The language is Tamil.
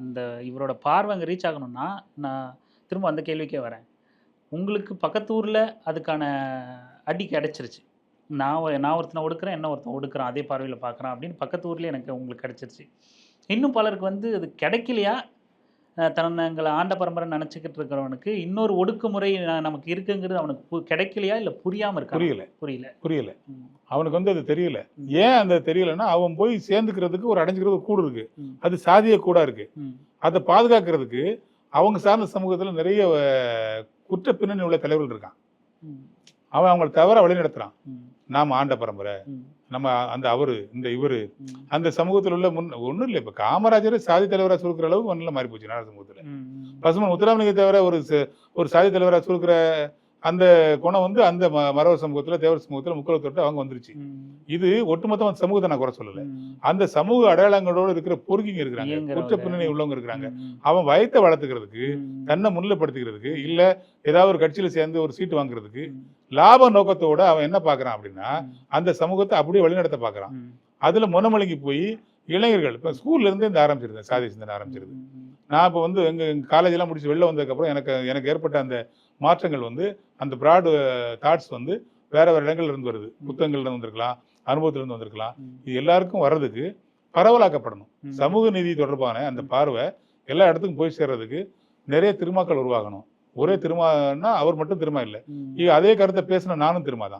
அந்த இவரோட பார்வை அங்கே ரீச் ஆகணும்னா நான் திரும்ப அந்த கேள்விக்கே வரேன். உங்களுக்கு பக்கத்து ஊரில் அதுக்கான அடி கிடைச்சிருச்சு. நான் நான் ஒருத்தனை ஒடுக்குறேன் என்ன ஒருத்தன் ஒடுக்குறான் அதே பார்வையில் பார்க்குறான் அப்படின்னு பக்கத்து ஊர்லேயே எனக்கு உங்களுக்கு கிடைச்சிருச்சு. இன்னும் பலருக்கு வந்து அது கிடைக்கலையா? அஹ் தன்னை ஆண்ட பரம்பரை நினச்சிக்கிட்டு இருக்கிறவனுக்கு இன்னொரு ஒடுக்குமுறை நமக்கு இருக்குங்கிறது அவனுக்கு பு- கிடைக்கலையா? இல்லை புரியாமல் இருக்கா புரியல. புரியல. புரியல. அவனுக்கு வந்து அது தெரியல. ஏன் அந்த தெரியலன்னா அவன் போய் சேர்ந்துக்கிறதுக்கு ஒரு அடைஞ்சுக்கிறது கூடு இருக்கு. அது சாதிய கூடா இருக்கு. அதை பாதுகாக்கிறதுக்கு அவங்க சார்ந்த சமூகத்துல நிறைய குற்ற பின்னணி உள்ள தலைவர்கள் இருக்கான். அவன் அவங்களை தவற வழி நடத்துறான் ம். நாம ஆண்ட பரம்பரை. நம்ம அந்த அவரு இந்த இவரு. அந்த சமூகத்தில் உள்ள முன் ஒண்ணும் இல்லை இப்ப காமராஜர் சாதி தலைவரா சுருக்கிற அளவுக்கு ஒன்றும் மாறி போச்சு நாட சமூகத்துல. பசுமன் முத்துராமலிங்க தவிர ஒரு ஒரு சாதி தலைவரா சுருக்கிற அந்த குணம் வந்து அந்த ம- மறவர் சமூகத்துல தேவர் சமூகத்துல முக்கிய தொட்டு அவங்க வந்துருச்சு. இது ஒட்டுமொத்தமா அந்த சமூகத்தை நான் குறை சொல்லல. அந்த சமூக அடையாளங்களோட இருக்கிற பொறுக்கிங்க இருக்கிறாங்க. குற்ற பின்னணி உள்ளவங்க இருக்கிறாங்க. அவன் வயத்தை வளர்த்துக்கிறதுக்கு. தன்னை முன்னிலைப்படுத்திக்கிறதுக்கு இல்ல ஏதாவது ஒரு கட்சியில சேர்ந்து ஒரு சீட்டு வாங்குறதுக்கு. லாப நோக்கத்தோட அவன் என்ன பாக்குறான் அப்படின்னா. அந்த சமூகத்தை அப்படியே வழிநடத்த பாக்குறான் ம். அதுல முனமலங்கி போய் இளைஞர்கள் இப்ப ஸ்கூல்ல இருந்து இந்த ஆரம்பிச்சிருந்தேன் சாதி சிந்தனை ஆரம்பிச்சிருது. நான் இப்போ வந்து எங்க காலேஜ் எல்லாம் முடிச்சு வெளில வந்ததுக்கப்புறம் எனக்கு எனக்கு ஏற்பட்ட அந்த மாற்றங்கள் வந்து அந்த ப்ராடு தாட்ஸ் வந்து வேற வேற இடங்கள்ல இருந்து வருது. புத்தகங்கள்ல இருந்து வந்திருக்கலாம் அனுபவத்துல இருந்து வந்திருக்கலாம். இது எல்லாருக்கும் வர்றதுக்கு பரவலாக்கப்படணும். சமூக நீதி தொடர்பான அந்த பார்வை எல்லா இடத்துக்கும் போய் சேர்றதுக்கு நிறைய திருமாக்கள் உருவாகணும். ஒரே திருமான்னா அவர் மட்டும் திருமா இல்லை. அதே கருத்தை பேசின நானும் திருமா தான்.